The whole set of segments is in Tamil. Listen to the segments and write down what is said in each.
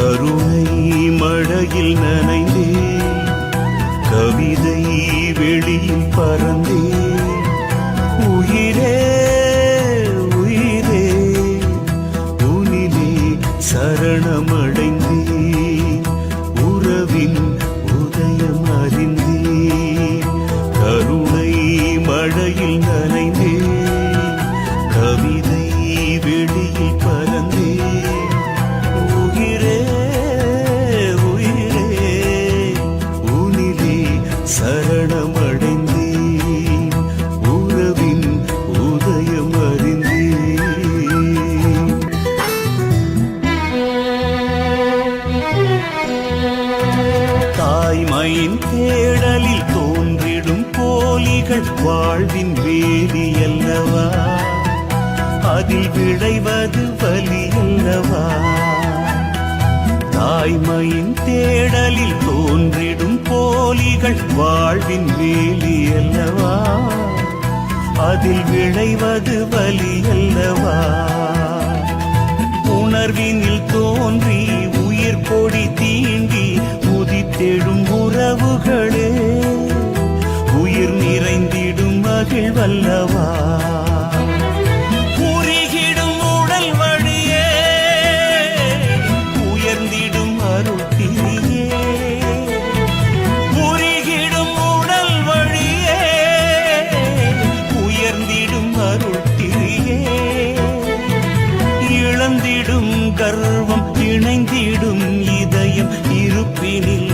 கருணை மழையில் நனைந்தே கவிதை வெளியில் பறந்தே. உயிரே உயிரே உனிலே சரணமடைந்தே. உறவின் உதயம் அறிந்தே கருணை மழையில் நனைந்தே. தாய்மையின் தேடலில் தோன்றிடும் போலிகள் வாழ்வின் வேலி அல்லவா? அதில் விளைவது வலி அல்லவா? தாய்மையின் தேடலில் தோன்றிடும் போலிகள் வாழ்வின் வேலி அல்லவா? அதில் விளைவது வலி அல்லவா? உறவுகளே உயிர் நிறைந்திடும் மகிழ்வல்லவா? உருகிடும் உடல் வழியே உயர்ந்திடும் அருள் உருகிடும் உடல் வழியே உயர்ந்திடும் அருள் இழந்திடும் கர்வம் இணைந்திடும் இதயம் இருப்பினில்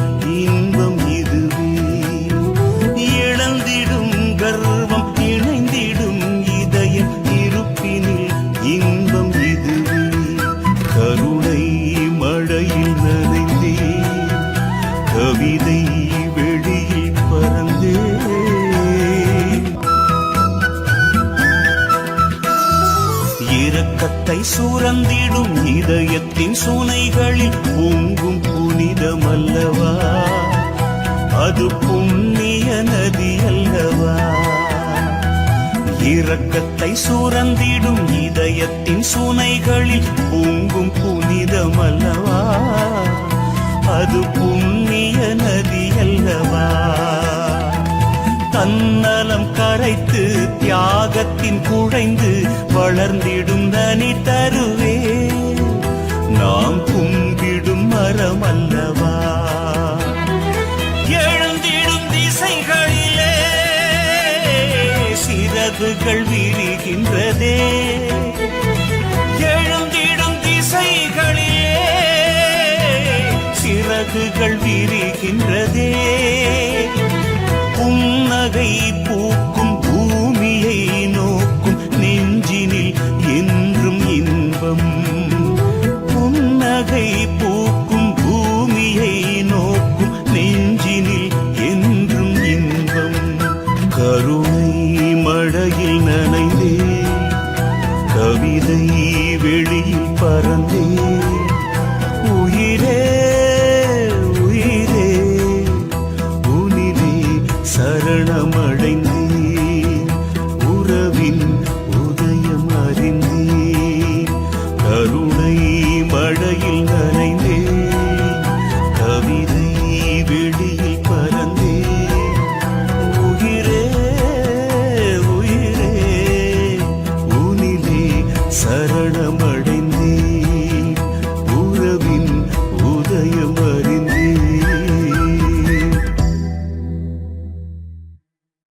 இரக்கத்தை சுரந்திடும் இதயத்தின் சுனைகளில் பொங்கும் புனிதமல்லவா? அது புண்ணிய நதி அல்லவா இரக்கத்தை சுரந்திடும் இதயத்தின் சுனைகளில் பொங்கும் புனிதமல்லவா? அது பாகத்தின் குழைந்து வளர்ந்திடும் நனி தருவே. நாம் கும்பிடும் மரம் அல்லவா? எழுந்திடும் திசைகளிலே சிறகுகள் விரிகின்றதே. வெளியில் பறந்தே. உயிரே உயிரே உனிலே சரணமடைந்த.